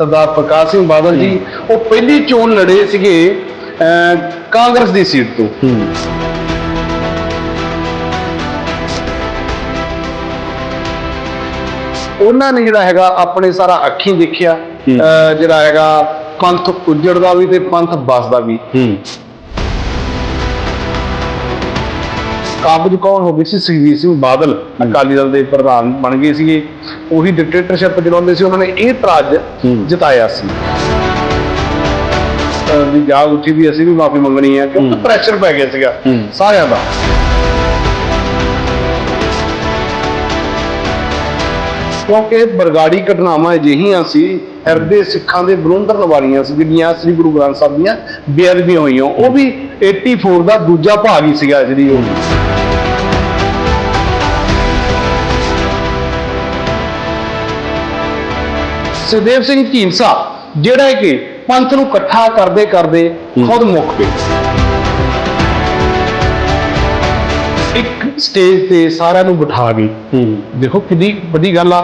ਸਰਦਾਰ ਪ੍ਰਕਾਸ਼ ਸਿੰਘ ਬਾਦਲ ਜੀ ਉਹ ਪਹਿਲੀ ਚੋਣ ਲੜੇ ਸੀਗੇ ਕਾਂਗਰਸ ਦੀ ਸੀਟ ਤੋਂ। ਉਹਨਾਂ ਨੇ ਜਿਹੜਾ ਹੈਗਾ ਆਪਣੇ ਸਾਰਾ ਅੱਖੀਂ ਦੇਖਿਆ ਜਿਹੜਾ ਹੈਗਾ ਪੰਥ ਉੱਜੜਦਾ ਵੀ ਤੇ ਪੰਥ ਬਸਦਾ ਵੀ। ਕਾਬਜ ਕੌਣ ਹੋ ਗਏ ਸੀ? ਸੁਖਬੀਰ ਸਿੰਘ ਬਾਦਲ ਅਕਾਲੀ ਦਲ ਦੇ ਪ੍ਰਧਾਨ ਬਣ ਗਏ ਸੀਗੇ। ਉਹੀ ਡਿਕਟੇਟਰਸ਼ਿਪ ਚਲਾਉਂਦੇ ਸੀ ਉਹਨਾਂ ਨੇ ਇਹ ਤਰਾਜ ਜਿਤਾਇਆ ਸੀ। ਵੀ ਜਾਗ ਉੱਠੀ ਵੀ ਅਸੀਂ ਵੀ ਮਾਫੀ ਮੰਗਣੀ ਹੈ ਕਿਉਂਕਿ ਪ੍ਰੈਸ਼ਰ ਪੈ ਗਿਆ ਸੀਗਾ ਸਾਰਿਆਂ ਦਾ। ਕਿਉਂਕਿ ਬਰਗਾੜੀ ਘਟਨਾਵਾਂ ਅਜਿਹੀਆਂ ਸੀ ਹਿਰਦੇ ਸਿੱਖਾਂ ਦੇ ਬਲੁੰਦਰ ਵਾਲੀਆਂ ਸੀ ਜਿਹੜੀਆਂ ਸ੍ਰੀ ਗੁਰੂ ਗ੍ਰੰਥ ਸਾਹਿਬ ਦੀਆਂ ਬੇਅਦਬੀਆਂ ਹੋਈਆਂ ਉਹ ਵੀ 84 ਦਾ ਦੂਜਾ ਭਾਗ ਹੀ ਸੀਗਾ ਜਿਹੜੀ ਉਹ। ਸੁਖਦੇਵ ਸਿੰਘ ਢੀਂਡਸਾ ਜਿਹੜਾ ਕਿ ਪੰਥ ਨੂੰ ਇਕੱਠਾ ਕਰਦੇ ਕਰਦੇ ਖੁਦ ਮੁੱਕ ਪਏ ਇੱਕ ਸਟੇਜ ਤੇ ਸਾਰਿਆਂ ਨੂੰ ਬਿਠਾ ਗਏ। ਹੂੰ। ਦੇਖੋ ਕਿੰਨੀ ਵੱਡੀ ਗੱਲ ਆ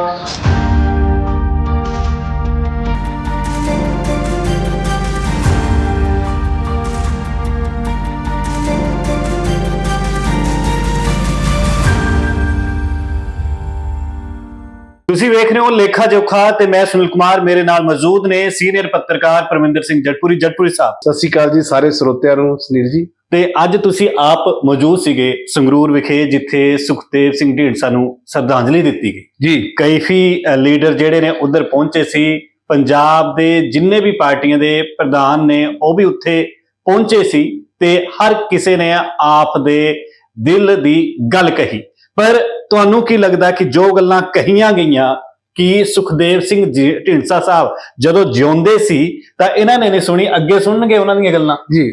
ਤੁਸੀਂ ਵੇਖ ਰਹੇ ਹੋ ਲੇਖਾ ਜੋਖਾ ਤੇ ਮੈਂ ਸੁਨੀਲ ਕੁਮਾਰ ਮੇਰੇ ਨਾਲ ਮੌਜੂਦ ਨੇ ਸੀਨੀਅਰ ਪੱਤਰਕਾਰ ਪਰਮਿੰਦਰ ਸਿੰਘ ਜਟਪੁਰੀ ਜਟਪੁਰੀ ਸਾਹਿਬ। ਸਤਿ ਸ਼੍ਰੀ ਅਕਾਲ ਜੀ ਸਾਰੇ ਸਰੋਤਿਆਂ ਨੂੰ ਸੁਨੀਲ ਜੀ। ਤੇ ਅੱਜ ਤੁਸੀਂ ਆਪ ਮੌਜੂਦ ਸੀਗੇ ਸੰਗਰੂਰ ਵਿਖੇ ਜਿੱਥੇ ਸੁਖਦੇਵ ਸਿੰਘ ਢੀਂਡਸਾ ਨੂੰ ਸ਼ਰਧਾਂਜਲੀ ਦਿੱਤੀ ਗਈ। ਜੀ। ਕਈਫੀ ਅ, ਲੀਡਰ ਜਿਹੜੇ ਨੇ ਉਧਰ ਪਹੁੰਚੇ ਸੀ। ਪੰਜਾਬ ਦੇ ਜਿੰਨੇ ਵੀ ਪਾਰਟੀਆਂ ਦੇ ਪ੍ਰਧਾਨ ਨੇ ਉਹ ਵੀ ਉੱਥੇ ਪਹੁੰਚੇ ਸੀ ਤੇ ਹਰ ਕਿਸੇ ਨੇ ਆਪ ਦੇ ਦਿਲ ਦੀ ਗੱਲ ਕਹੀ। ਪਰ ਤੁਹਾਨੂੰ ਕੀ ਲੱਗਦਾ ਕਿ ਜੋ ਗੱਲਾਂ ਕਹੀਆਂ ਗਈਆਂ ਕਿ ਸੁਖਦੇਵ ਸਿੰਘ ਢੀਂਡਸਾ ਸਾਹਿਬ ਜਦੋਂ ਜਿਉਂਦੇ ਸੀ ਤਾਂ ਇਹਨਾਂ ਨੇ ਨਹੀਂ ਸੁਣੀ ਅੱਗੇ ਸੁਣਨਗੇ ਉਹਨਾਂ ਦੀਆਂ ਗੱਲਾਂ? ਜੀ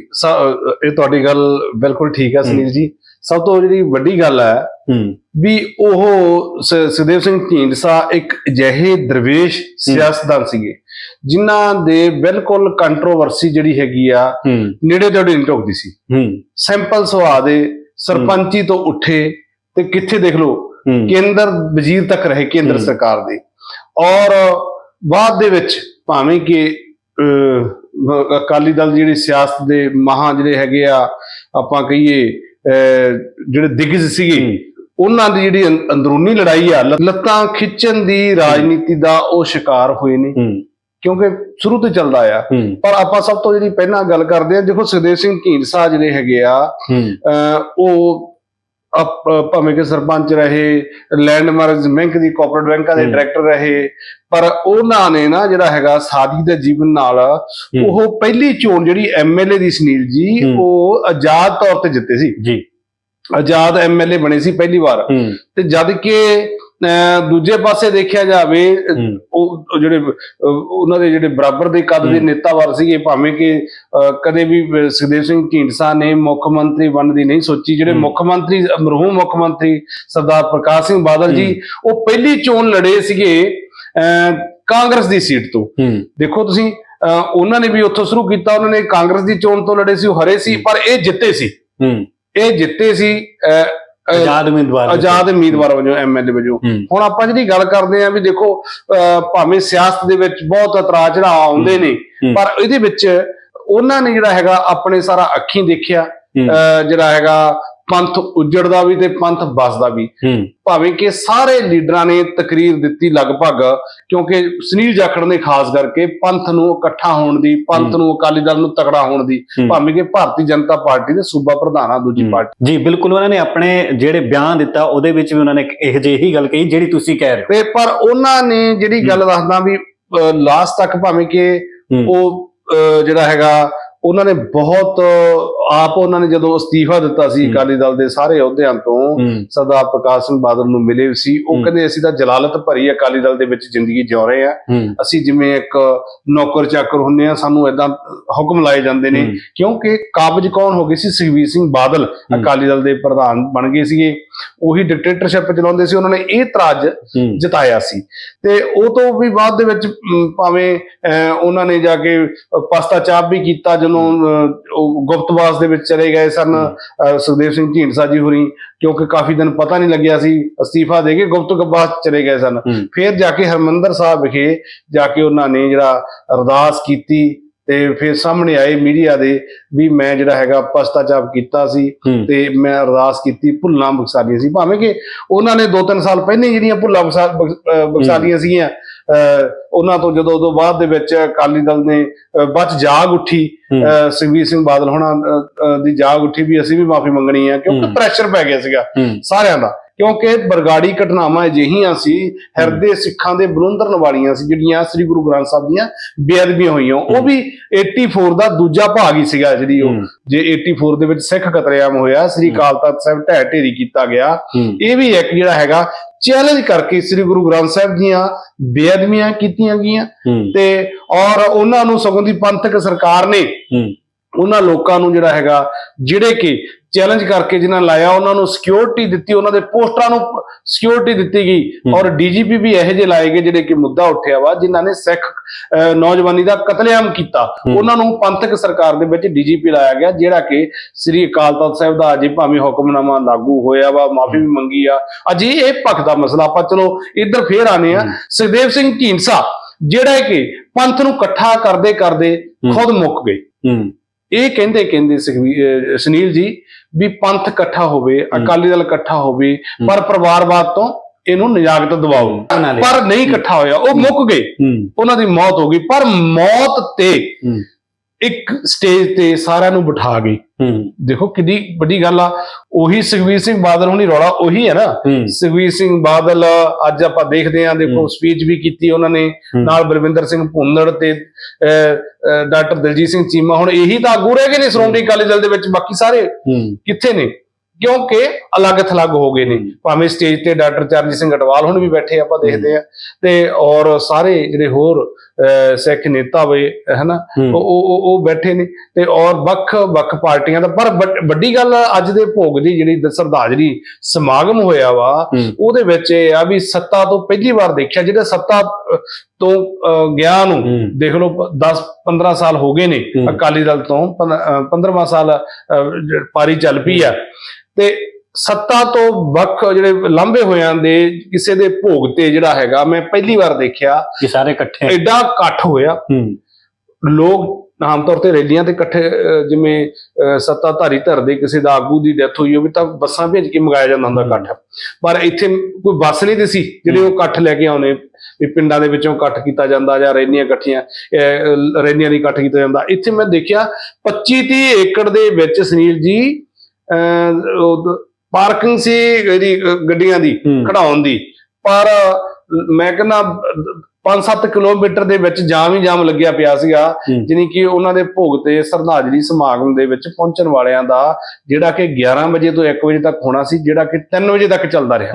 ਇਹ ਤੁਹਾਡੀ ਗੱਲ ਬਿਲਕੁਲ ਠੀਕ ਹੈ ਸੁਨੀਲ ਜੀ। ਸਭ ਤੋਂ ਜਿਹੜੀ ਵੱਡੀ ਗੱਲ ਹੈ ਵੀ ਉਹ ਸੁਖਦੇਵ ਸਿੰਘ ਢੀਂਡਸਾ ਇੱਕ ਅਜਿਹੇ ਦਰਵੇਸ਼ ਸਿਆਸਤਦਾਨ ਸੀਗੇ ਜਿਨ੍ਹਾਂ ਦੇ ਬਿਲਕੁਲ ਕੰਟਰੋਵਰਸੀ ਜਿਹੜੀ ਹੈਗੀ ਆ ਨੇੜੇ ਤੇੜੇ ਨਹੀਂ ਢੁਕਦੀ ਸੀ। ਸਿੰਪਲ ਸੁਭਾਅ ਦੇ ਸਰਪੰਚੀ ਤੋਂ ਉੱਠੇ ਤੇ ਕਿੱਥੇ ਦੇਖ ਲਓ ਕੇਂਦਰ ਵਜ਼ੀਰ ਤੱਕ ਰਹੇ ਕੇਂਦਰ। ਸਰਕਾਰ ਦੇ। ਔਰ ਬਾਅਦ ਦੇ ਵਿੱਚ ਭਾਵੇਂ ਕਿ ਅਕਾਲੀ ਦਲ ਜਿਹੜੀ ਸਿਆਸਤ ਦੇ ਮਹਾ ਜਿਹੜੇ ਹੈਗੇ ਆ ਆਪਾਂ ਕਹੀਏ ਜਿਹੜੇ ਦਿਗਜ ਸੀਗੇ ਉਹਨਾਂ ਦੀ ਜਿਹੜੀ ਅੰਦਰੂਨੀ ਲੜਾਈ ਆ ਲੱਤਾਂ ਖਿੱਚਣ ਦੀ ਰਾਜਨੀਤੀ ਦਾ ਉਹ ਸ਼ਿਕਾਰ ਹੋਏ ਨੇ। ਕਿਉਂਕਿ ਸ਼ੁਰੂ ਤੋਂ ਚੱਲਦਾ ਆ। ਪਰ ਆਪਾਂ ਸਭ ਤੋਂ ਜਿਹੜੀ ਪਹਿਲਾਂ ਗੱਲ ਕਰਦੇ ਆ ਦੇਖੋ ਸੁਖਦੇਵ ਸਿੰਘ ਢੀਂਡਸਾ ਜਿਹੜੇ ਹੈਗੇ ਆ ਉਹ ਭਾਵੇਂ ਕਿ ਸਰਪੰਚ ਰਹੇ ਲੈਂਡਮਾਰਕ ਬੈਂਕ ਦੀ ਕਾਰਪੋਰੇਟ ਬੈਂਕਾਂ ਦੇ। ਡਾਇਰੈਕਟਰ ਰਹੇ ਪਰ ਉਹਨਾਂ ਨੇ ਨਾ ਜਿਹੜਾ ਹੈਗਾ ਸਾਦੀ ਦੇ ਜੀਵਨ ਨਾਲ ਉਹ ਪਹਿਲੀ ਚੋਣ ਜਿਹੜੀ ਐਮਐਲਏ ਦੀ ਸੁਨੀਲ ਜੀ। ਉਹ ਆਜ਼ਾਦ ਤੌਰ ਤੇ ਜਿੱਤੇ ਸੀ। ਜੀ। ਆਜ਼ਾਦ ਐਮਐਲਏ ਬਣੇ ਸੀ ਪਹਿਲੀ ਵਾਰ। ਤੇ ਜਦ ਕਿ ਦੂਜੇ ਪਾਸੇ ਦੇਖਿਆ ਜਾਵੇ ਉਹ ਜਿਹੜੇ ਉਹਨਾਂ ਦੇ ਜਿਹੜੇ ਬਰਾਬਰ ਦੇ ਕੱਦ ਦੇ। ਨੇਤਾਵਰ ਸੀਗੇ ਭਾਵੇਂ ਕਿ ਕਦੇ ਵੀ ਸੁਖਦੇਵ ਸਿੰਘ ਢੀਂਡਸਾ ਨੇ ਮੁੱਖ ਮੰਤਰੀ ਬਣਨ ਦੀ ਨਹੀਂ ਸੋਚੀ। ਜਿਹੜੇ। ਮੁੱਖ ਮੰਤਰੀ ਮਰਹੂਮ ਮੁੱਖ ਮੰਤਰੀ ਸਰਦਾਰ ਪ੍ਰਕਾਸ਼ ਸਿੰਘ ਬਾਦਲ ਜੀ ਉਹ ਪਹਿਲੀ ਚੋਣ ਲੜੇ ਸੀਗੇ ਕਾਂਗਰਸ ਦੀ ਸੀਟ ਤੋਂ। ਦੇਖੋ ਤੁਸੀਂ ਉਹਨਾਂ ਨੇ ਵੀ ਉੱਥੋਂ ਸ਼ੁਰੂ ਕੀਤਾ ਉਹਨਾਂ ਨੇ ਕਾਂਗਰਸ ਦੀ ਚੋਣ ਤੋਂ ਲੜੇ ਸੀ ਉਹ ਹਰੇ ਸੀ ਪਰ ਇਹ ਜਿੱਤੇ ਸੀ। ਇਹ ਜਿੱਤੇ ਸੀ ਆਜ਼ਾਦ ਉਮੀਦਵਾਰ ਆਜ਼ਾਦ ਉਮੀਦਵਾਰ ਵਜੋਂ ਐਮਐਲਏ ਵਜੋਂ। ਹੁਣ ਆਪਾਂ ਜਿਹੜੀ ਗੱਲ ਕਰਦੇ ਆਂ ਵੀ ਦੇਖੋ ਭਾਵੇਂ ਸਿਆਸਤ ਦੇ ਵਿੱਚ ਬਹੁਤ ਉਤਰਾਅ ਚੜਾਅ ਆਉਂਦੇ ਨੇ। ਪਰ ਇਹਦੇ ਵਿੱਚ ਉਹਨਾਂ ਨੇ ਜਿਹੜਾ ਹੈਗਾ ਆਪਣੇ ਸਾਰਾ ਅੱਖੀਂ ਦੇਖਿਆ ਜਿਹੜਾ ਹੈਗਾ ਪੰਥ ਉੱਜੜਦਾ ਵੀ ਤੇ ਪੰਥ ਬਸਦਾ ਵੀ ਹੂੰ ਭਾਵੇਂ ਕਿ ਸਾਰੇ ਲੀਡਰਾਂ ਨੇ ਤਕਰੀਰ ਦਿੱਤੀ ਲਗਭਗ ਕਿਉਂਕਿ ਸੁਨੀਲ ਜਾਖੜ ਨੇ ਖਾਸ ਕਰਕੇ ਪੰਥ ਨੂੰ ਇਕੱਠਾ ਹੋਣ ਦੀ ਪੰਥ ਹੂੰ। ਨੂੰ ਅਕਾਲੀ ਦਲ ਨੂੰ ਤਕੜਾ ਹੋਣ ਦੀ ਹੂੰ। ਭਾਵੇਂ ਕਿ ਭਾਰਤੀ ਜਨਤਾ ਪਾਰਟੀ ਦੇ ਸੂਬਾ ਪ੍ਰਧਾਨਾਂ ਦੂਜੀ ਹੂੰ। ਪਾਰਟੀ ਜੀ ਬਿਲਕੁਲ ਉਹਨਾਂ ਨੇ ਆਪਣੇ ਜਿਹੜੇ ਬਿਆਨ ਦਿੱਤਾ ਉਹਦੇ ਵਿੱਚ ਵੀ ਉਹਨਾਂ ਨੇ ਇਹ ਜਿਹੀ ਗੱਲ ਕਹੀ ਜਿਹੜੀ ਤੁਸੀਂ ਕਹਿ ਰਹੇ ਤੇ ਪਰ ਉਹਨਾਂ ਨੇ ਜਿਹੜੀ ਗੱਲ ਦੱਸਦਾ ਵੀ ਲਾਸਟ ਤੱਕ ਭਾਵੇਂ ਕਿ ਹੂੰ। ਉਹ ਜਿਹੜਾ ਹੈਗਾ ਉਹਨਾਂ ਨੇ ਬਹੁਤ ਆਪ ਉਹਨਾਂ ਨੇ ਜਦੋਂ ਅਸਤੀਫਾ ਦਿੱਤਾ ਸੀ। ਅਕਾਲੀ ਦਲ ਦੇ ਸਾਰੇ ਅਹੁਦਿਆਂ ਤੋਂ ਸਰਦਾਰ ਪ੍ਰਕਾਸ਼ ਸਿੰਘ ਬਾਦਲ ਨੂੰ ਮਿਲੇ ਸੀ। ਉਹ। ਕਹਿੰਦੇ ਅਸੀਂ ਤਾਂ ਜਲਾਲਤ ਭਰੀ ਅਕਾਲੀ ਦਲ ਦੇ ਵਿੱਚ ਜ਼ਿੰਦਗੀ ਜਿਉ ਰਹੇ ਆ ਅਸੀਂ ਜਿਵੇਂ ਇੱਕ ਨੌਕਰ ਚਾਕਰ ਹੁੰਨੇ ਆ ਸਾਨੂੰ ਏਦਾਂ ਹੁਕਮ ਲਾਏ ਜਾਂਦੇ ਨੇ। ਕਿਉਂਕਿ ਕਾਬਜ ਕੌਣ ਹੋ ਗਏ ਸੀ? ਸੁਖਬੀਰ ਸਿੰਘ ਬਾਦਲ। ਅਕਾਲੀ ਦਲ ਦੇ ਪ੍ਰਧਾਨ ਬਣ ਗਏ ਸੀਗੇ। ਉਹੀ ਡਿਕਟੇਟਰਸ਼ਿਪ ਚਲਾਉਂਦੇ ਸੀ। ਉਹਨਾਂ ਨੇ ਇਹ ਤਰਾਜ ਜਿਤਾਇਆ ਸੀ। ਤੇ ਉਹ ਤੋਂ ਵੀ ਬਾਅਦ ਦੇ ਵਿੱਚ ਭਾਵੇਂ ਉਹਨਾਂ ਨੇ ਜਾ ਕੇ ਪਸਤਾ ਚਾਪ ਵੀ ਕੀਤਾ ਜਦੋਂ ਗੁਪਤਵਾਸ ਦੇ ਵਿੱਚ ਚਲੇ ਗਏ ਸਨ ਸੁਖਦੇਵ ਸਿੰਘ ਢੀਂਡਸਾ ਜੀ ਹੋਰੀ ਕਿਉਂਕਿ ਕਾਫੀ ਦਿਨ ਪਤਾ ਨਹੀਂ ਲੱਗਿਆ ਸੀ ਅਸਤੀਫਾ ਦੇ ਕੇ ਗੁਪਤਵਾਸ ਚਲੇ ਗਏ ਸਨ। ਫਿਰ ਜਾ ਕੇ ਹਰਮੰਦਰ ਸਾਹਿਬ ਵਿਖੇ ਜਾ ਕੇ ਉਹਨਾਂ ਨੇ ਜਿਹੜਾ ਅਰਦਾਸ ਕੀਤੀ ਤੇ ਫਿਰ ਸਾਹਮਣੇ ਆਏ ਮੀਡੀਆ ਦੇ ਵੀ ਮੈਂ ਜਿਹੜਾ ਹੈਗਾ ਪਛਤਾਚਾਪ ਕੀਤਾ ਸੀ ਤੇ ਮੈਂ ਅਰਦਾਸ ਕੀਤੀ ਭੁੱਲਾਂ ਬਖਸ਼ਾਲੀਆਂ ਸੀ। ਭਾਵੇਂ ਕਿ ਉਹਨਾਂ ਨੇ 2-3 ਸਾਲ ਪਹਿਲਾਂ ਜਿਹੜੀਆਂ ਭੁੱਲਾਂ ਬਖਸ਼ਾਲੀਆਂ ਸੀਗੀਆਂ ਉਹਨਾਂ ਤੋਂ ਜਦੋਂ ਉਦੋਂ ਬਾਅਦ ਦੇ ਵਿੱਚ ਅਕਾਲੀ ਦਲ ਨੇ ਅਹ ਬਾਅਦ 'ਚ ਜਾਗ ਉੱਠੀ ਹੂੰ। ਸੁਖਬੀਰ ਸਿੰਘ ਬਾਦਲ ਹੋਣਾ ਦੀ ਜਾਗ ਉੱਠੀ ਵੀ ਅਸੀਂ ਵੀ ਮਾਫੀ ਮੰਗਣੀ ਆ ਕਿਉਂਕਿ ਹੂੰ। ਪ੍ਰੈਸ਼ਰ ਪੈ ਗਿਆ ਸੀਗਾ ਹੂੰ। ਸਾਰਿਆਂ ਦਾ। ਕਿਉਂਕਿ ਬਰਗਾੜੀ ਘਟਨਾਵਾਂ ਅਜਿਹੀਆਂ ਸੀ ਹਿਰਦੇ ਸਿੱਖਾਂ ਦੇ ਬਲੁੰਦਰਨ ਵਾਲੀਆਂ ਸੀ ਜਿਹੜੀਆਂ ਸ੍ਰੀ ਗੁਰੂ ਗ੍ਰੰਥ ਸਾਹਿਬ ਦੀਆਂ ਬੇਅਦਬੀਆਂ ਹੋਈਆਂ। ਉਹ ਵੀ 84 ਦਾ ਦੂਜਾ ਭਾਗ ਹੀ ਸੀਗਾ ਜਿਹੜੀ ਉਹ। ਹੂੰ। ਜੇ 84 ਦੇ ਵਿੱਚ ਸਿੱਖ ਕਤਲੇਆਮ ਹੋਇਆ ਸ੍ਰੀ ਅਕਾਲ ਤਖਤ ਸਾਹਿਬ ਢਹਿ ਢੇਰੀ ਕੀਤਾ ਗਿਆ। ਹੂੰ। ਇਹ ਵੀ ਇੱਕ ਜਿਹੜਾ ਹੈਗਾ ਚੈਲੰਜ ਕਰਕੇ ਸ੍ਰੀ ਗੁਰੂ ਗ੍ਰੰਥ ਸਾਹਿਬ ਦੀਆਂ ਬੇਅਦਬੀਆਂ ਕੀਤੀਆਂ ਗਈਆਂ ਤੇ ਔਰ ਉਹਨਾਂ ਨੂੰ ਸਗੋਂ ਦੀ ਪੰਥਕ ਸਰਕਾਰ ਨੇ ਉਹਨਾਂ ਲੋਕਾਂ ਨੂੰ ਜਿਹੜਾ ਹੈਗਾ ਜਿਹੜੇ ਕਿ ਚੈਲੰਜ ਕਰਕੇ ਜਿਨ੍ਹਾਂ ਲਾਇਆ ਉਹਨਾਂ ਨੂੰ ਸਿਕਿਉਰਿਟੀ ਦਿੱਤੀ ਉਹਨਾਂ ਦੇ ਪੋਸਟਰਾਂ ਨੂੰ ਸਿਕਿਉਰਿਟੀ ਦਿੱਤੀ ਗਈ। ਔਰ ਡੀਜੀਪੀ ਵੀ ਇਹੋ ਜਿਹੇ ਲਾਏ ਗਏ ਜਿਹੜੇ ਕਿ ਮੁੱਦਾ ਉੱਠਿਆ ਵਾ ਜਿਨ੍ਹਾਂ ਨੇ ਸਿੱਖ ਨੌਜਵਾਨੀ ਦਾ ਕਤਲੇਆਮ ਕੀਤਾ। ਉਹਨਾਂ ਨੂੰ ਪੰਥਕ ਸਰਕਾਰ ਦੇ ਵਿੱਚ ਡੀਜੀਪੀ ਲਾਇਆ ਗਿਆ ਜਿਹੜਾ ਕਿ ਸ੍ਰੀ ਅਕਾਲ ਤਖਤ ਸਾਹਿਬ ਦਾ ਅਜੇ ਭਾਵੇਂ ਹੁਕਮਨਾਮਾ ਲਾਗੂ ਹੋਇਆ ਵਾ ਮਾਫੀ ਵੀ ਮੰਗੀ ਆ ਅਜੇ ਇਹ ਪੱਖ ਦਾ ਮਸਲਾ ਆਪਾਂ ਚਲੋ ਇੱਧਰ ਫੇਰ ਆਨੇ ਆ। ਸੁਖਦੇਵ ਸਿੰਘ ਢੀਂਡਸਾ ਜਿਹੜਾ ਕਿ ਪੰਥ ਨੂੰ ਇਕੱਠਾ ਕਰਦੇ ਕਰਦੇ। ਖੁਦ ਮੁੱਕ ਗਏ ਹੂੰ ਇਹ ਕਹਿੰਦੇ ਕਹਿੰਦੇ ਸੁਨੀਲ ਜੀ ਵੀ ਪੰਥ ਇਕੱਠਾ ਹੋਵੇ ਅਕਾਲੀ ਦਲ ਇਕੱਠਾ ਹੋਵੇ ਪਰ ਪਰਿਵਾਰਵਾਦ ਤੋਂ ਇਹਨੂੰ ਨਿਜਾਗਤ ਦਿਵਾਓ। ਪਰ ਨਹੀਂ ਇਕੱਠਾ ਹੋਇਆ ਉਹ ਮੁੱਕ ਗਏ। ਉਹਨਾਂ ਦੀ ਮੌਤ ਹੋ ਗਈ ਪਰ ਮੌਤ ਤੇ ਇੱਕ ਸਟੇਜ ਤੇ ਸਾਰਿਆਂ ਨੂੰ ਬਿਠਾ ਗਈ ਦੇਖੋ ਕਿੰਨੀ ਵੱਡੀ ਗੱਲ ਆ ਉਹੀ ਸੁਖਬੀਰ ਸਿੰਘ ਬਾਦਲ ਹੁਣੀ ਰੌਲਾ ਉਹੀ ਹੈ ਨਾ। ਹੂੰ। ਸੁਖਬੀਰ ਸਿੰਘ ਬਾਦਲ ਅੱਜ ਆਪਾਂ ਦੇਖਦੇ ਆਂ ਦੇਖੋ। ਸਪੀਚ ਵੀ ਕੀਤੀ ਉਹਨਾਂ ਨੇ। ਨਾਲ ਬਲਵਿੰਦਰ ਸਿੰਘ ਭੁੰਨੜ ਤੇ ਡਾਕਟਰ ਦਲਜੀਤ ਸਿੰਘ ਚੀਮਾ ਹੁਣ ਇਹੀ ਤਾਂ ਆਗੂ ਰਹਿ ਗਏ ਨੇ ਸ਼੍ਰੋਮਣੀ ਅਕਾਲੀ ਦਲ ਦੇ ਵਿੱਚ ਬਾਕੀ ਸਾਰੇ ਕਿੱਥੇ ਨੇ? ਕਿਉਂਕਿ ਅਲੱਗ ਥਲੱਗ ਹੋ ਗਏ ਨੇ। ਭਾਵੇਂ ਸਟੇਜ ਤੇ ਡਾਕਟਰ ਚਰਨਜੀਤ ਸਿੰਘ ਅਟਵਾਲ ਹੁਣ ਵੀ ਬੈਠੇ ਆਪਾਂ ਦੇਖਦੇ ਆ ਤੇ ਔਰ ਸਾਰੇ ਜਿਹੜੇ ਹੋਰ ਸਿੱਖ ਨੇਤਾ ਵੇ ਹਨਾ ਉਹ ਉਹ ਉਹ- ਬੈਠੇ ਨੇ। ਤੇ ਔਰ ਵੱਖ ਵੱਖ ਪਾਰਟੀਆਂ ਦਾ। ਪਰ ਵੱਡ- ਗੱਲ ਅੱਜ ਦੇ ਭੋਗ ਦੀ ਜਿਹੜੀ ਸ਼ਰਧਾਂਜਲੀ ਸਮਾਗਮ ਹੋਇਆ ਵਾ ਉਹਦੇ ਵਿੱਚ ਇਹ ਆ ਵੀ ਸੱਤਾ ਤੋਂ ਪਹਿਲੀ ਵਾਰ ਦੇਖਿਆ ਜਿਹੜਾ ਸੱਤਾ ਤੋਂ ਗਿਆ ਨੂੰ ਦੇਖ ਲਓ 10 15 ਸਾਲ ਹੋ ਗਏ ਨੇ। ਅਕਾਲੀ ਦਲ ਤੋਂ 15ਵਾਂ ਸਾਲ ਪਾਰੀ ਚੱਲ ਪਈ ਆ। ਤੇ ਸੱਤਾ ਤੋਂ ਵੱਖ ਜਿਹੜੇ ਲਾਂਭੇ ਹੋਇਆਂ ਦੇ ਕਿਸੇ ਦੇ ਭੋਗ ਤੇ ਜਿਹੜਾ ਹੈਗਾ ਮੈਂ ਪਹਿਲੀ ਵਾਰ ਦੇਖਿਆ। ਇਹ ਸਾਰੇ ਇਕੱਠੇ। ਐਡਾ ਇਕੱਠ ਹੋਇਆ। ਹੂੰ। ਲੋਕ ਆਮ ਤੌਰ ਤੇ ਰੈਲੀਆਂ ਤੇ ਇਕੱਠੇ ਅਹ, ਜਿਵੇਂ ਅਹ, ਸੱਤਾਧਾਰੀ ਧਿਰ ਦੇ ਕਿਸੇ ਦਾ ਆਗੂ ਦੀ ਡੈਥ ਹੋਈ ਹੋਵੇ ਤਾਂ ਬੱਸਾਂ ਭੇਜ ਕੇ ਮੰਗਾਇਆ ਜਾਂਦਾ ਹੁੰਦਾ ਇਕੱਠ। ਪਰ ਇੱਥੇ ਕੋਈ ਬੱਸ ਨਹੀਂ ਸੀ ਜਿਹੜੇ ਉਹ ਇਕੱਠ ਲੈ ਕੇ ਆਉਨੇ ਵੀ ਪਿੰਡਾਂ ਦੇ ਵਿੱਚੋਂ ਇਕੱਠ ਕੀਤਾ ਜਾਂਦਾ ਜਾਂ ਰੈਲੀਆਂ ਇਕੱਠੀਆਂ ਅਹ, ਰੈਲੀਆਂ ਲਈ ਇਕੱਠ ਕੀਤਾ ਜਾਂਦਾ। ਇੱਥੇ ਮੈਂ ਦੇਖਿਆ 25 30 ਏਕੜ ਦੇ ਵਿੱਚ ਸੁਨੀਲ ਜੀ ਪਾਰਕਿੰਗ ਸੀ ਇਹਦੀ ਅਹ, ਗੱਡੀਆਂ ਦੀ ਖੜਾਉਣ ਦੀ ਪਰ ਮੈਂ ਕਹਿੰਦਾ 5-7 ਕਿਲੋਮੀਟਰ ਦੇ ਵਿੱਚ ਜਾਮ ਹੀ ਜਾਮ ਲੱਗਿਆ ਪਿਆ ਸੀਗਾ। ਜਾਣੀ ਕਿ ਉਹਨਾਂ ਦੇ ਭੋਗ ਤੇ ਸ਼ਰਧਾਂਜਲੀ ਸਮਾਗਮ ਦੇ ਵਿੱਚ ਪਹੁੰਚਣ ਵਾਲਿਆਂ ਦਾ ਜਿਹੜਾ ਕਿ 11 ਵਜੇ ਤੋਂ 1 ਵਜੇ ਤੱਕ ਹੋਣਾ ਸੀ ਜਿਹੜਾ ਕਿ 3 ਵਜੇ ਤੱਕ ਚੱਲਦਾ ਰਿਹਾ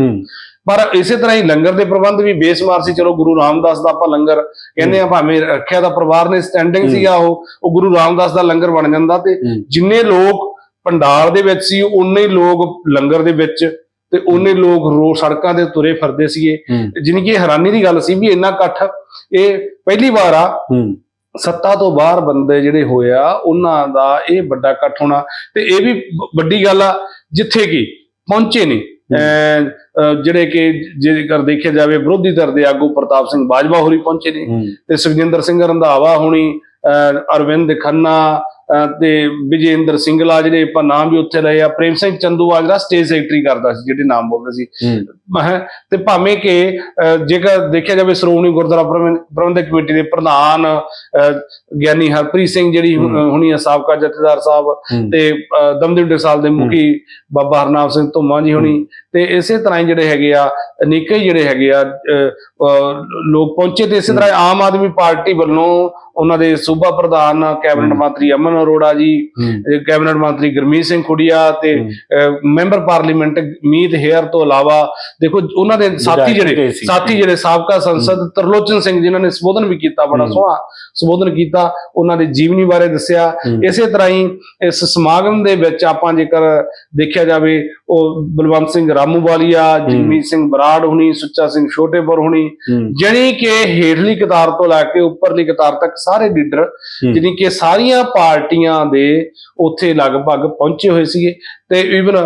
ਪਰ ਇਸੇ ਤਰ੍ਹਾਂ ਹੀ ਲੰਗਰ ਦੇ ਪ੍ਰਬੰਧ ਵੀ ਬੇਸਮਾਰ ਸੀ ਚਲੋ ਗੁਰੂ ਰਾਮਦਾਸ ਦਾ ਆਪਾਂ ਲੰਗਰ ਕਹਿੰਦੇ ਆ ਭਾਵੇਂ ਰੱਖਿਆ ਦਾ ਪਰਿਵਾਰ ਨੇ ਸਟੈਂਡਿੰਗ। ਸੀਗਾ ਉਹ ਉਹ ਗੁਰੂ ਰਾਮਦਾਸ ਦਾ ਲੰਗਰ ਬਣ ਜਾਂਦਾ ਤੇ। ਜਿੰਨੇ ਲੋਕ ਪੰਡਾਲ ਦੇ ਵਿੱਚ ਸੀ ਉਨੇ ਹੀ ਲੋਕ ਲੰਗਰ ਦੇ ਵਿੱਚ ਤੇ ਉਨੇ ਲੋਕ ਰੋ ਸੜਕਾਂ ਤੇ ਤੁਰੇ ਫਿਰਦੇ ਸੀਗੇ। ਜਿਨ ਕਿ ਹੈਰਾਨੀ ਦੀ ਗੱਲ ਸੀ ਵੀ ਇੰਨਾ ਇਕੱਠ ਇਹ ਪਹਿਲੀ ਵਾਰ ਆ ਸੱਤਾ ਤੋਂ ਬਾਹਰ ਬੰਦੇ ਜਿਹੜੇ ਹੋਇਆ ਉਹਨਾਂ ਦਾ ਇਹ ਵੱਡਾ ਇਕੱਠ ਹੋਣਾ। ਤੇ ਇਹ ਵੀ ਵੱਡੀ ਗੱਲ ਆ ਜਿੱਥੇ ਕਿ ਪਹੁੰਚੇ ਨੇ। ਅਹ, ਅਹ, ਜਿਹੜੇ ਕਿ ਜੇਕਰ ਦੇਖਿਆ ਜਾਵੇ ਵਿਰੋਧੀ ਧਿਰ ਦੇ ਆਗੂ ਪ੍ਰਤਾਪ ਸਿੰਘ ਬਾਜਵਾ ਹੋਰੀ ਪਹੁੰਚੇ ਨੇ। ਤੇ ਸੁਖਜਿੰਦਰ ਸਿੰਘ ਰੰਧਾਵਾ ਹੁਣੀ ਅਰਵਿੰਦ ਖੰਨਾ ਤੇ ਵਿਜੇਂਦਰ ਸਿੰਗਲਾ ਜਿਹੜੇ ਆਪਾਂ ਨਾਮ ਵੀ ਉੱਥੇ ਲਏ ਆ ਪ੍ਰੇਮ ਸਿੰਘ ਚੰਦੂਆ ਜਿਹੜਾ ਸਟੇਜ ਸੈਕਟਰੀ ਕਰਦਾ ਸੀ ਜਿਹੜੇ ਨਾਮ ਬੋਲਦੇ ਸੀ। ਤੇ ਭਾਵੇਂ ਕਿ ਜੇਕਰ ਦੇਖਿਆ ਜਾਵੇ ਸ਼੍ਰੋਮਣੀ ਗੁਰਦੁਆਰਾ ਪ੍ਰਬੰਧ- ਪ੍ਰਬੰਧਕ ਕਮੇਟੀ ਦੇ ਪ੍ਰਧਾਨ ਗਿਆਨੀ ਹਰਪ੍ਰੀਤ ਸਿੰਘ ਜਿਹੜੀ। ਹੁਣੀ ਆ ਸਾਬਕਾ ਜਥੇਦਾਰ ਸਾਹਿਬ ਤੇ ਦਮਦਮੀ ਟਕਸਾਲ ਦੇ ਮੁਖੀ ਬਾਬਾ ਹਰਨਾਮ ਸਿੰਘ ਧੁੰਮਾ ਜੀ ਹੁਣੀ। ਤੇ ਇਸੇ ਤਰ੍ਹਾਂ ਹੀ ਜਿਹੜੇ ਹੈਗੇ ਆ ਅਨੇਕਾਂ ਹੀ ਜਿਹੜੇ ਹੈਗੇ ਆ ਲੋਕ ਪਹੁੰਚੇ ਤੇ ਇਸੇ ਤਰ੍ਹਾਂ ਆਮ ਆਦਮੀ ਪਾਰਟੀ ਵੱਲੋਂ ਉਹਨਾਂ ਦੇ ਸੂਬਾ ਪ੍ਰਧਾਨ ਕੈਬਨਿਟ। ਮੰਤਰੀ ਅਮਨ ਅਰੋੜਾ ਜੀ ਕੈਬਨਿਟ ਮੰਤਰੀ ਗੁਰਮੀਤ ਸਿੰਘ ਖੁੱਡੀਆ ਤੇ ਮੈਂਬਰ ਪਾਰਲੀਮੈਂਟ ਮੀਤ ਹੇਅਰ ਤੋਂ ਇਲਾਵਾ ਦੇਖੋ ਉਹਨਾਂ ਦੇ ਸਾਥੀ ਜਿਹੜੇ। ਸਾਥੀ ਜਿਹੜੇ ਸਾਬਕਾ ਸੰਸਦ ਤਰਲੋਚਨ ਸਿੰਘ ਜਿਨ੍ਹਾਂ ਨੇ ਸੰਬੋਧਨ ਵੀ ਕੀਤਾ ਬੜਾ। ਸੋਹਣਾ ਸੰਬੋਧਨ ਕੀਤਾ ਉਹਨਾਂ ਦੀ ਜੀਵਨੀ ਬਾਰੇ ਦੱਸਿਆ। ਇਸੇ ਤਰ੍ਹਾਂ ਹੀ ਇਸ ਸਮਾਗਮ ਦੇ ਵਿੱਚ ਆਪਾਂ ਜੇਕਰ ਦੇਖਿਆ ਜਾਵੇ ਉਹ ਬਲਵੰਤ ਸਿੰਘ ਰਾਮੂਵਾਲੀਆ ਜਗਮੀਤ ਸਿੰਘ ਬਰਾੜ ਹੁਣੀ ਸੁੱਚਾ ਸਿੰਘ ਛੋਟੇਪੁਰ ਹੁਣੀ ਜਾਣੀ ਕਿ ਹੇਠਲੀ ਕਤਾਰ ਤੋਂ ਲੈ ਕੇ ਉੱਪਰਲੀ ਕਤਾਰ ਤੱਕ ਸਾਰੇ ਲੀਡਰ। ਜਾਣੀ ਕਿ ਸਾਰੀਆਂ ਪਾਰਟੀਆਂ ਦੇ ਉੱਥੇ ਲਗਭਗ ਪਹੁੰਚੇ ਹੋਏ ਸੀਗੇ ਤੇ ਈਵਨ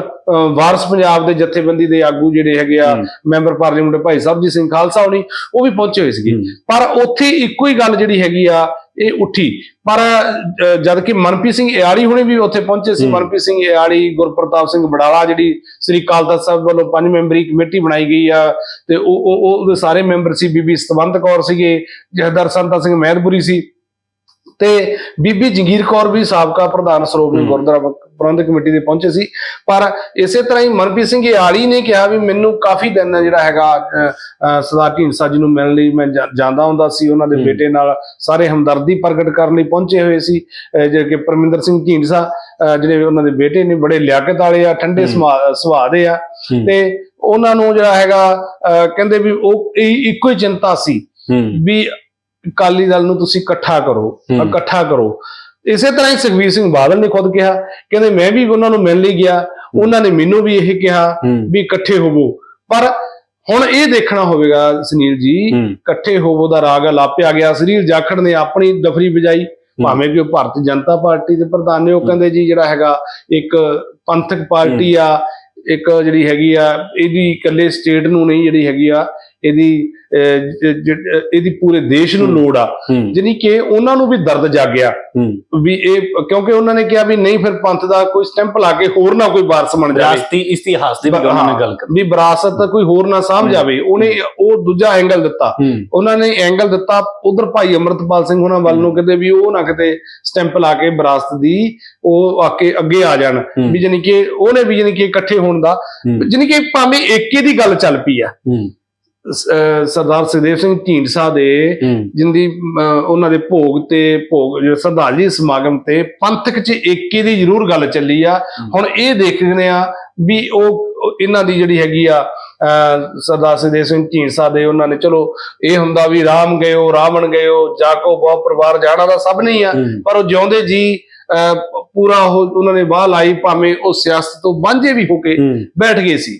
ਵਾਰਸ ਪੰਜਾਬ ਦੇ ਜਥੇਬੰਦੀ ਦੇ ਆਗੂ ਜਿਹੜੇ ਹੈਗੇ ਆ। ਮੈਂਬਰ ਪਾਰਲੀਮੈਂਟ ਭਾਈ ਸਾਹਿਬ ਜੀ ਸਿੰਘ ਖਾਲਸਾ ਹੁਣੀ ਉਹ ਵੀ ਪਹੁੰਚੇ ਹੋਏ ਸੀਗੇ। ਪਰ ਉੱਥੇ ਇੱਕੋ ਹੀ ਗੱਲ ਜਿਹੜੀ ਹੈਗੀ ਆ ਇਹ ਉੱਠੀ ਪਰ ਜਦ ਕਿ ਮਨਪ੍ਰੀਤ ਸਿੰਘ ਇਆਲੀ ਹੁਣੇ ਵੀ ਉੱਥੇ ਪਹੁੰਚੇ ਸੀ। ਮਨਪ੍ਰੀਤ ਸਿੰਘ ਇਆਲੀ ਗੁਰਪ੍ਰਤਾਪ ਸਿੰਘ ਬੜਾਲਾ ਜਿਹੜੀ ਸ੍ਰੀ ਅਕਾਲ ਤਖਤ ਸਾਹਿਬ ਵੱਲੋਂ ਪੰਜ ਮੈਂਬਰੀ ਕਮੇਟੀ ਬਣਾਈ ਗਈ ਆ ਤੇ ਉਹ ਉਹ- ਉਹ ਉਹਦੇ ਸਾਰੇ ਮੈਂਬਰ ਸੀ ਬੀਬੀ ਸਤਵੰਤ ਕੌਰ ਸੀਗੇ ਜਹਦਰ ਸੰਤਾ ਸਿੰਘ ਮਹਿਦਪੁਰੀ ਸੀ ਤੇ ਬੀਬੀ ਜੰਗੀਰ ਕੌਰ ਵੀ ਸਾਬਕਾ ਪ੍ਰਧਾਨ ਸ਼੍ਰੋਮਣੀ। ਗੁਰਦੁਆਰਾ ਪ੍ਰਬੰਧਕ ਕਮੇਟੀ ਦੇ ਪਹੁੰਚੇ ਸੀ ਪਰ ਇਸੇ ਤਰ੍ਹਾਂ ਹੀ ਮਨਪ੍ਰੀਤ ਸਿੰਘ ਯਾਲੀ ਨੇ ਕਿਹਾ ਵੀ ਮੈਨੂੰ ਕਾਫੀ ਦਿਨ ਜਿਹੜਾ ਹੈਗਾ ਸਰਦਾਰ ਢੀਂਡਸਾ ਜੀ ਨੂੰ ਮਿਲਣ ਲਈ ਮੈਂ ਜਾਂਦਾ ਹੁੰਦਾ ਸੀ ਉਹਨਾਂ ਦੇ। ਬੇਟੇ ਨਾਲ ਸਾਰੇ ਹਮਦਰਦੀ ਪ੍ਰਗਟ ਕਰਨ ਲਈ ਪਹੁੰਚੇ ਹੋਏ ਸੀ ਜਿਹੜੇ ਕਿ ਪਰਮਿੰਦਰ ਸਿੰਘ ਅਹ, ਜਿਹੜੇ ਉਹਨਾਂ ਦੇ ਬੇਟੇ ਨੇ ਬੜੇ ਲਿਆਕਤ ਵਾਲੇ ਆ ਠੰਡੇ। ਸੁਭਾਅ ਦੇ ਆ ਤੇ ਉਹਨਾਂ ਨੂੰ ਜਿਹੜਾ ਹੈਗਾ ਕਹਿੰਦੇ ਵੀ ਉਹ ਇੱਕੋ ਹੀ ਚਿੰਤਾ ਸੀ ਵੀ ਅਕਾਲੀ ਦਲ ਨੂੰ ਤੁਸੀਂ ਇਕੱਠਾ ਕਰੋ। ਇਕੱਠਾ ਕਰੋ। ਇਸੇ ਤਰ੍ਹਾਂ ਹੀ ਸੁਖਬੀਰ ਸਿੰਘ ਬਾਦਲ ਨੇ ਖੁਦ ਕਿਹਾ ਕਹਿੰਦੇ ਮੈਂ ਵੀ ਉਹਨਾਂ ਨੂੰ ਮਿਲਣ ਲਈ ਗਿਆ ਉਹਨਾਂ ਨੇ ਮੈਨੂੰ ਵੀ ਇਹ ਕਿਹਾ ਵੀ ਇਕੱਠੇ ਹੋਵੋ। ਪਰ ਹੁਣ ਇਹ ਦੇਖਣਾ ਹੋਵੇਗਾ ਸੁਨੀਲ ਜੀ ਇਕੱਠੇ ਹੋਵੋ ਦਾ ਰਾਗ ਲਾਪਿਆ ਗਿਆ। ਸੁਨੀਲ ਜਾਖੜ ਨੇ ਆਪਣੀ ਦਫਰੀ ਵਜਾਈ ਭਾਵੇਂ ਕਿ ਉਹ ਭਾਰਤੀ ਜਨਤਾ ਪਾਰਟੀ ਦੇ ਪ੍ਰਧਾਨ ਨੇ ਉਹ ਕਹਿੰਦੇ ਜੀ ਜਿਹੜਾ ਹੈਗਾ ਇੱਕ ਪੰਥਕ ਪਾਰਟੀ ਆ ਇੱਕ ਜਿਹੜੀ ਹੈਗੀ ਆ ਇਹਦੀ ਇਕੱਲੇ ਸਟੇਟ ਨੂੰ ਨਹੀਂ ਜਿਹੜੀ ਹੈਗੀ ਆ ਇਹਦੀ ਇਹਦੀ ਪੂਰੇ ਦੇਸ਼ ਨੂੰ। ਲੋੜ ਆ। ਜਾਣੀ ਕਿ ਉਹਨਾਂ ਨੂੰ ਵੀ ਦਰਦ ਜਾਗਿਆ। ਵੀ ਇਹ ਕਿਉਂਕਿ ਉਹਨਾਂ ਨੇ ਕਿਹਾ ਵੀ ਨਹੀਂ ਫਿਰ ਪੰਥ ਦਾ ਕੋਈ ਸਟੈਂਪ ਲਾ ਕੇ ਹੋਰ ਨਾ ਕੋਈ ਵਾਰਸ ਬਣ ਜਾਵੇ। ਵਿਰਾਸਤੀ ਇਤਿਹਾਸ ਦੀ ਵੀ ਉਹਨਾਂ ਨੇ ਗੱਲ ਕੀਤੀ। ਵੀ ਵਿਰਾਸਤ ਕੋਈ ਹੋਰ ਨਾ ਸਾਂਭ। ਜਾਵੇ। ਉਹਨੇ ਉਹ ਦੂਜਾ ਐਂਗਲ ਦਿੱਤਾ। ਉਹਨਾਂ ਨੇ ਐਂਗਲ ਦਿੱਤਾ ਉਧਰ ਭਾਈ ਅਮਰਤਪਾਲ ਸਿੰਘ ਉਹਨਾਂ ਵੱਲ ਨੂੰ ਕਿਤੇ ਵੀ ਉਹ ਨਾ ਕਿਤੇ ਸਟੈਂਪ ਲਾ ਕੇ ਵਿਰਾਸਤ ਦੀ ਉਹ ਆ ਕੇ ਅੱਗੇ ਆ ਜਾਣ। ਵੀ ਜਾਣੀ ਕਿ ਉਹਨੇ ਵੀ ਜਾਣੀ ਕਿ ਇਕੱਠੇ ਹੋਣ ਦਾ। ਜਾਣੀ ਕਿ ਭਾਵੇਂ ਏਕੇ ਦੀ ਗੱਲ ਚੱਲ ਪਈ ਆ। ਸਰਦਾਰ ਸੁਖਦੇਵ ਸਿੰਘ ਢੀਂਡਸਾ ਦੇ ਜਿੰਦੀ ਉਹਨਾਂ ਦੇ ਭੋਗ ਤੇ ਭੋਗ ਜਿਹੜੇ ਸ਼ਰਧਾਂਜਲੀ ਸਮਾਗਮ ਤੇ ਪੰਥਕ ਚ ਏਕੇ ਦੀ ਜ਼ਰੂਰ ਗੱਲ ਚੱਲੀ ਆ। ਹੁਣ ਇਹ ਦੇਖਦੇ ਆ ਵੀ ਉਹ ਇਹਨਾਂ ਦੀ ਜਿਹੜੀ ਹੈਗੀ ਆ ਸਰਦਾਰ ਸੁਖਦੇਵ ਸਿੰਘ ਢੀਂਡਸਾ ਦੇ ਉਹਨਾਂ ਨੇ ਚਲੋ ਇਹ ਹੁੰਦਾ ਵੀ ਰਾਮ ਗਇਓ ਰਾਵਣ ਗਇਓ ਜਾਕੋ ਬਹੁ ਪਰਿਵਾਰ ਜਾਣਾ ਦਾ ਸਭ ਨਹੀਂ ਆ ਪਰ ਉਹ ਜਿਉਂਦੇ ਜੀ ਪੂਰਾ ਉਹ ਉਹਨਾਂ ਨੇ ਬਾਹ ਲਾਈ ਭਾਵੇਂ ਉਹ ਸਿਆਸਤ ਤੋਂ ਵਾਂਝੇ ਵੀ ਹੋ ਕੇ ਬੈਠ ਗਏ ਸੀ।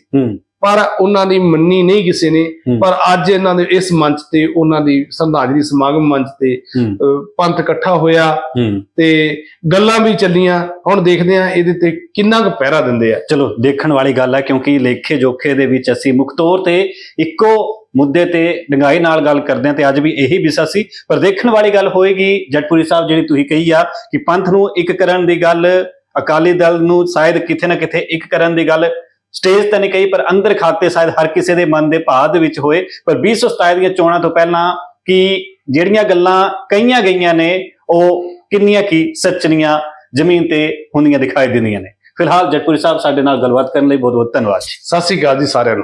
ਪਰ ਉਹਨਾਂ ਦੀ ਮੰਨੀ ਨਹੀਂ ਕਿਸੇ ਨੇ। ਪਰ ਅੱਜ ਇਹਨਾਂ ਦੇ ਇਸ ਮੰਚ ਤੇ ਉਹਨਾਂ ਦੀ ਸ਼ਰਧਾਂਜਲੀ ਸਮਾਗਮ ਮੰਚ ਤੇ ਪੰਥ ਇਕੱਠਾ ਹੋਇਆ। ਤੇ ਗੱਲਾਂ ਵੀ ਚੱਲੀਆਂ। ਹੁਣ ਦੇਖਦੇ ਆ ਇਹਦੇ ਤੇ ਕਿੰਨਾ ਕੁ ਪਹਿਰਾ ਦਿੰਦੇ ਆ। ਚਲੋ ਦੇਖਣ ਵਾਲੀ ਗੱਲ ਹੈ ਕਿਉਂਕਿ ਲੇਖੇ ਜੋਖੇ ਦੇ ਵਿੱਚ ਅਸੀਂ ਮੁੱਖ ਤੌਰ ਤੇ ਇੱਕੋ ਮੁੱਦੇ ਤੇ ਡੰਗਾਈ ਨਾਲ ਗੱਲ ਕਰਦੇ ਹਾਂ ਤੇ ਅੱਜ ਵੀ ਇਹੀ ਵਿਸ਼ਾ ਸੀ। ਪਰ ਦੇਖਣ ਵਾਲੀ ਗੱਲ ਹੋਏਗੀ ਜਟਪੁਰੀ ਸਾਹਿਬ ਜਿਹੜੀ ਤੁਸੀਂ ਕਹੀ ਆ ਕਿ ਪੰਥ ਨੂੰ ਇੱਕ ਕਰਨ ਦੀ ਗੱਲ ਅਕਾਲੀ ਦਲ ਨੂੰ ਸ਼ਾਇਦ ਕਿਤੇ ਨਾ ਕਿਤੇ ਇੱਕ ਕਰਨ ਦੀ ਗੱਲ ਸਟੇਜ ਤਾਂ ਨਹੀਂ ਕਹੀ, ਪਰ ਅੰਦਰ ਖਾਤੇ ਸ਼ਾਇਦ ਹਰ ਕਿਸੇ ਦੇ ਮਨ ਦੇ ਭਾਅ ਦੇ ਵਿੱਚ ਹੋਏ। ਪਰ 2027 ਦੀਆਂ ਚੋਣਾਂ ਤੋਂ ਪਹਿਲਾਂ ਕਿ ਜਿਹੜੀਆਂ ਗੱਲਾਂ ਕਹੀਆਂ ਗਈਆਂ ਨੇ, ਉਹ ਕਿੰਨੀਆਂ ਕੀ ਸੱਚਨੀਆਂ ਜ਼ਮੀਨ ਤੇ ਹੁੰਦੀਆਂ ਦਿਖਾਈ ਦਿੰਦੀਆਂ ਨੇ। ਫਿਲਹਾਲ ਜਟਪੁਰੀ ਸਾਹਿਬ ਸਾਡੇ ਨਾਲ ਗੱਲਬਾਤ ਕਰਨ ਲਈ ਬਹੁਤ ਬਹੁਤ ਧੰਨਵਾਦ ਜੀ। ਸਤਿ ਸ੍ਰੀ ਅਕਾਲ ਜੀ ਸਾਰਿਆਂ ਨੂੰ।